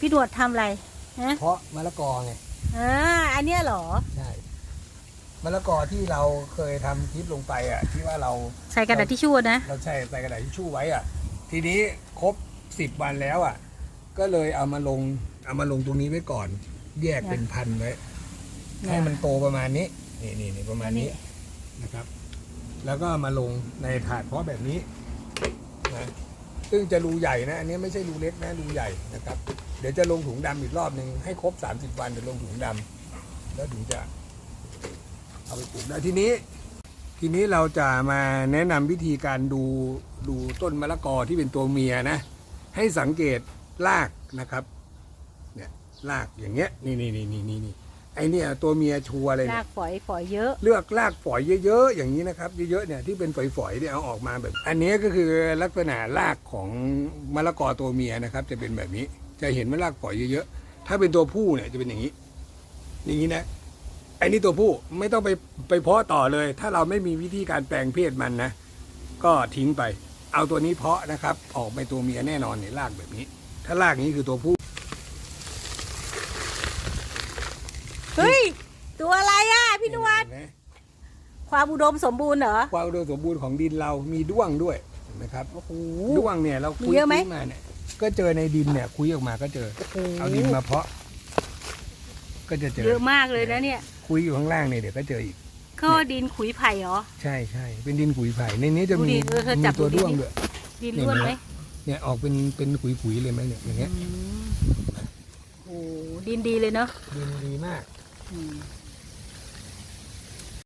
พี่หนวดทำอะไรฮะเพราะมะละกอไงอ่าอันเนี้ยเหรอ ใช่มะละกอที่เราเคยทำคลิปลงไปอะ ที่ว่าเราใส่กระดาษทิชชู่นะ เราใช้ใส่กระดาษทิชชู่ไว้อะ ทีนี้ครบสิบวันแล้วอะ ก็เลยเอามาลงเอามาลงตรงนี้ไว้ก่อน แยกเป็นพันไว้ให้มันโตประมาณนี้นี่นี่นี่ประมาณนี้นะครับ แล้วก็มาลงในถาดเพาะแบบนี้นะซึ่งจะรูใหญ่นะ อันนี้ไม่ใช่รูเล็กนะรูใหญ่นะครับเดี๋ยวจะลงถุงดำอีกรอบหนึ่งให้ครบ 30 วันเดี๋ยวลงถุงดำแล้วถึงจะเอาไปปลูกได้ทีนี้ ทีนี้เราจะมาแนะนำวิธีการดูดูต้นมะละกอที่เป็นตัวเมียนะ ให้สังเกตรากนะครับเนี่ยรากอย่างเงี้ยนี่นี่นี่นี่นี่นี่ไอเนี่ยตัวเมียชัวร์เลยรากเนี่ยฝอยฝอยเยอะ เลือกรากฝอยเยอะๆอย่างนี้นะครับเยอะๆเนี่ยที่เป็นฝอยๆเนี่ยเอาออกมาแบบ อันนี้ก็คือลักษณะรากของมะละกอตัวเมียนะครับ จะเป็นแบบนี้ จะเห็นว่ารากฝอยเยอะๆถ้าเป็นตัวผู้เนี่ยจะเป็นอย่างนี้ อย่างนี้นะไอ้นี่ตัวผู้ไม่ต้องไปไปเพาะต่อเลย ถ้าเราไม่มีวิธีการแปลงเพศมันนะก็ทิ้งไป เอาตัวนี้เพาะนะครับ ออกไปตัวเมียแน่นอนเนี่ยรากแบบนี้ ถ้ารากนี้คือตัวผู้เฮ้ย ตัวอะไรอะพี่หนวดเห็นไหมความอุดมสมบูรณ์เหรอ ความอุดมสมบูรณ์ของดินเรามีด้วงด้วยเห็นไหมครับโอ้โหด้วงเนี่ยเราคุยมีเยอะไหมคุยมาเนี่ย ก็เจอในดินเนี่ยคุยออกมาก็เจอ เอาดินมาเพาะ ก็จะเจอเยอะมากเลยนะเนี่ย คุยอยู่ข้างล่างเนี่ยเดี๋ยวก็เจออีกก็ดินขุยไผ่เหรอ ใช่ใช่เป็นดินขุยไผ่ในนี้จะมีดูดิเออเธอมีจับตัวดูดิด้วงด้วยดินร่วนไหมเนี่ยออกเป็นเป็นขุยขุยๆเลยไหมเนี่ยอย่างเงี้ยอืมโอ้โหดินดีเลยเนาะดินดีมากอืม